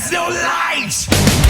there's no light.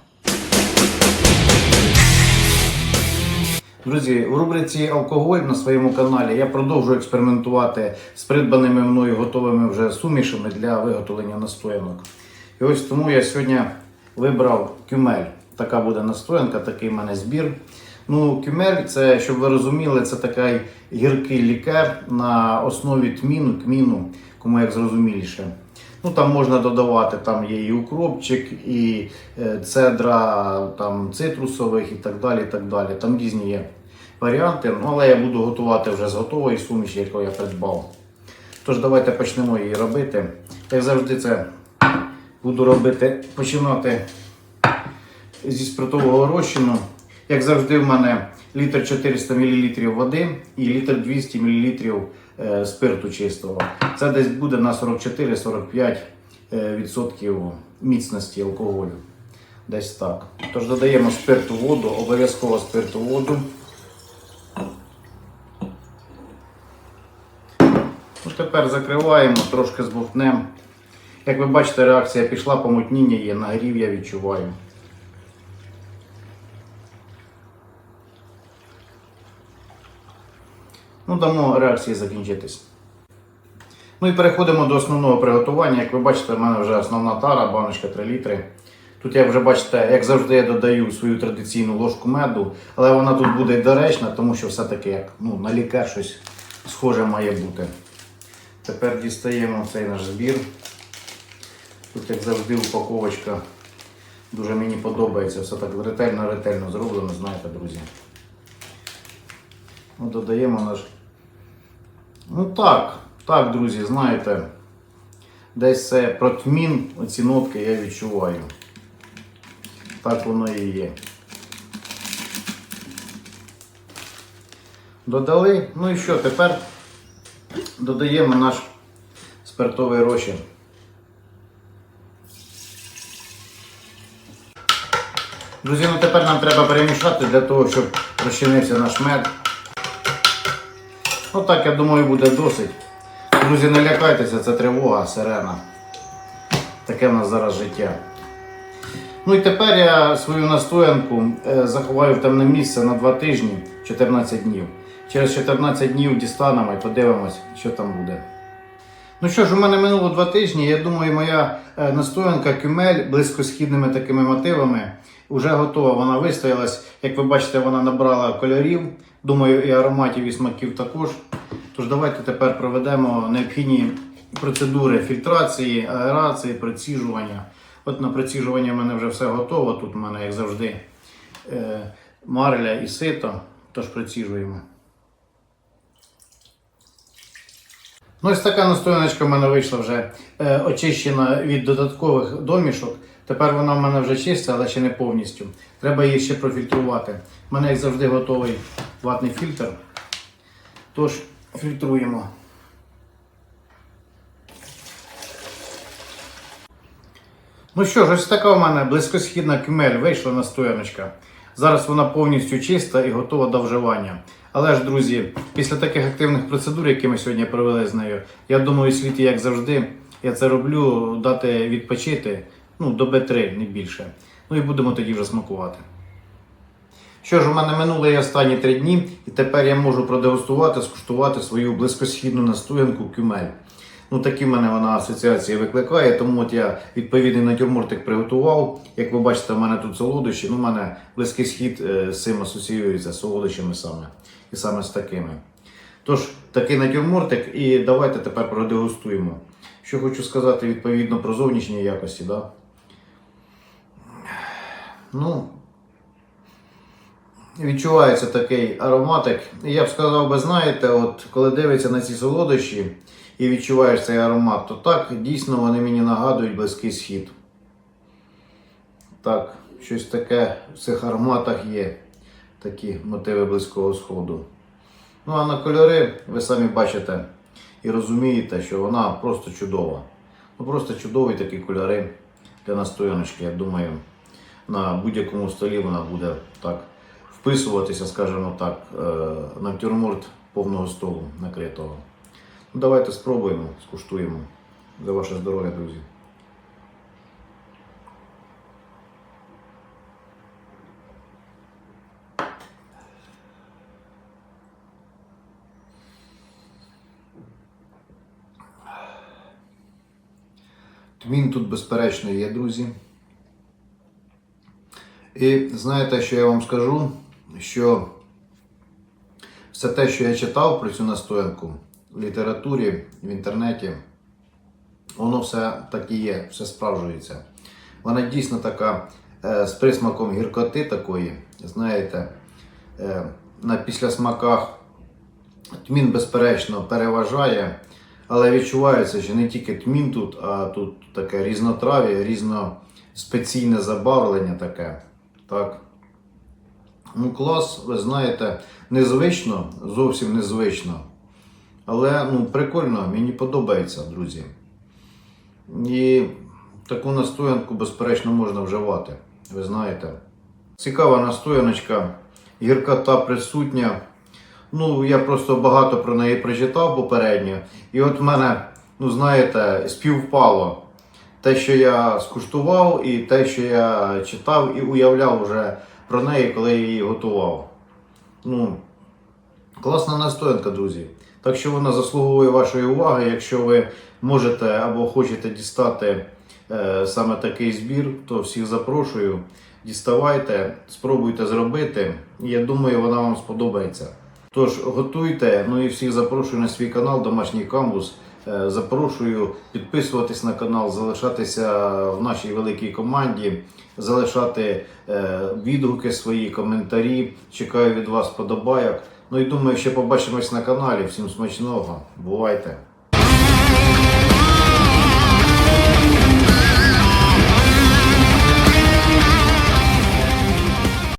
Друзі, у рубриці Алкоголь на своєму каналі я продовжую експериментувати з придбаними мною готовими вже сумішами для виготовлення настоянок. І ось тому я сьогодні вибрав кюмель. Така буде настоянка, такий в мене збір. Ну, кюмель, це, щоб ви розуміли, це такий гіркий лікер на основі тміну, кміну, кому як зрозуміліше. Ну, там можна додавати, там є і укропчик, і е, цедра там, цитрусових і так далі. і так далі. Там різні є варіанти. Ну, але я буду готувати вже з готової суміші, яку я придбав. Тож давайте почнемо її робити. Як завжди, це буду робити, починати зі спиртового розчину. Як завжди, в мене літр 400 мл води і літр 200 мл е, спирту чистого. Це десь буде на 44-45% е, міцності алкоголю. Десь так. Тож додаємо спирту воду, обов'язково спирту воду. Ну, тепер закриваємо, трошки збухнемо. Як ви бачите, реакція пішла, помутніння є, нагрів я відчуваю. Ну, дамо реакції закінчитись. Ну і переходимо до основного приготування. Як ви бачите, в мене вже основна тара, баночка 3 літри. Тут, як вже бачите, як завжди, я додаю свою традиційну ложку меду, але вона тут буде доречна, тому що все-таки як ну, на лікер щось схоже має бути. Тепер дістаємо цей наш збір. Тут, як завжди, упаковочка дуже мені подобається. Все так ретельно-ретельно зроблено, знаєте, друзі. Ну, додаємо наш. Ну так, так, друзі, знаєте, десь це протмін, оці нотки я відчуваю. Так воно і є. Додали. Ну і що, тепер додаємо наш спиртовий розчин. Друзі, ну тепер нам треба перемішати для того, щоб розчинився наш мед. Ну так, я думаю, буде досить. Друзі, не лякайтеся, це тривога, сирена. Таке в нас зараз життя. Ну і тепер я свою настоянку е, заховаю в темне місце на 2 тижні, 14 днів. Через 14 днів дістанемо і подивимось, що там буде. Ну що ж, у мене минуло 2 тижні. Я думаю, моя е, настоянка кюмель близькосхідними такими мотивами вже готова. Вона вистоялась. Як ви бачите, вона набрала кольорів. Думаю, і ароматів, і смаків також. Тож давайте тепер проведемо необхідні процедури фільтрації, аерації, проціжування. От на проціжування в мене вже все готово. Тут в мене, як завжди, е, марля і сито. Тож проціжуємо. Ну, ось така настояночка в мене вийшла вже е, очищена від додаткових домішок. Тепер вона в мене вже чиста, але ще не повністю. Треба її ще профільтрувати. У мене, як завжди, готовий ватний фільтр. Тож, фільтруємо. Ну що ж, ось така у мене близькосхідна кюмель вийшла настояночка. Зараз вона повністю чиста і готова до вживання. Але ж, друзі, після таких активних процедур, які ми сьогодні провели з нею, я думаю, світі, як завжди, я це роблю, дати відпочити ну, доби три, не більше. Ну і будемо тоді вже смакувати. Що ж, у мене минули і останні три дні, і тепер я можу продегустувати, скуштувати свою близькосхідну настоянку кюмель. Ну, такі в мене вона асоціації викликає, тому от я відповідний натюрмортик приготував. Як ви бачите, в мене тут солодощі. Ну, у мене близький схід е, з цим асоціюється з солодощами саме. І саме з такими. Тож, такий натюрмортик, і давайте тепер продегустуємо. Що хочу сказати відповідно про зовнішні якості. Да? Ну, відчувається такий ароматик. Я б сказав би, знаєте, от коли дивишся на ці солодощі і відчуваєш цей аромат, то так дійсно вони мені нагадують близький схід. Так, щось таке в цих ароматах є. Такі мотиви близького сходу. Ну а на кольори ви самі бачите і розумієте, що вона просто чудова. Ну просто чудові такі кольори для настояночки. Я думаю, на будь-якому столі вона буде так вписуватися, скажімо так, е, на тюрморт повного столу накритого. Ну, давайте спробуємо, скуштуємо. За ваше здоров'я, друзі. Тмін тут безперечно є, друзі. І знаєте, що я вам скажу? Що все те, що я читав про цю настоянку в літературі, в інтернеті, воно все так і є, все справжується. Вона дійсно така е, з присмаком гіркоти такої, знаєте, е, на післясмаках тмін, безперечно, переважає, але відчувається, що не тільки тмін тут, а тут таке різнотрав'я, різноспеційне забарвлення таке. Так. Ну, клас, ви знаєте, незвично, зовсім незвично. Але ну, прикольно, мені подобається, друзі. І таку настоянку, безперечно, можна вживати. Ви знаєте. Цікава настояночка, гіркота присутня. Ну, я просто багато про неї прочитав попередньо. І от в мене, ну знаєте, співпало те, що я скуштував, і те, що я читав і уявляв вже про неї, коли я її готував. Ну, класна настоянка, друзі. Так що вона заслуговує вашої уваги. Якщо ви можете або хочете дістати е, саме такий збір, то всіх запрошую. Діставайте, спробуйте зробити. Я думаю, вона вам сподобається. Тож готуйте, ну і всіх запрошую на свій канал Домашній Камбус. Е, Запрошую підписуватись на канал, залишатися в нашій великій команді, залишати е, відгуки свої, коментарі. Чекаю від вас подобайок. Ну і думаю, ще побачимось на каналі. Всім смачного. Бувайте!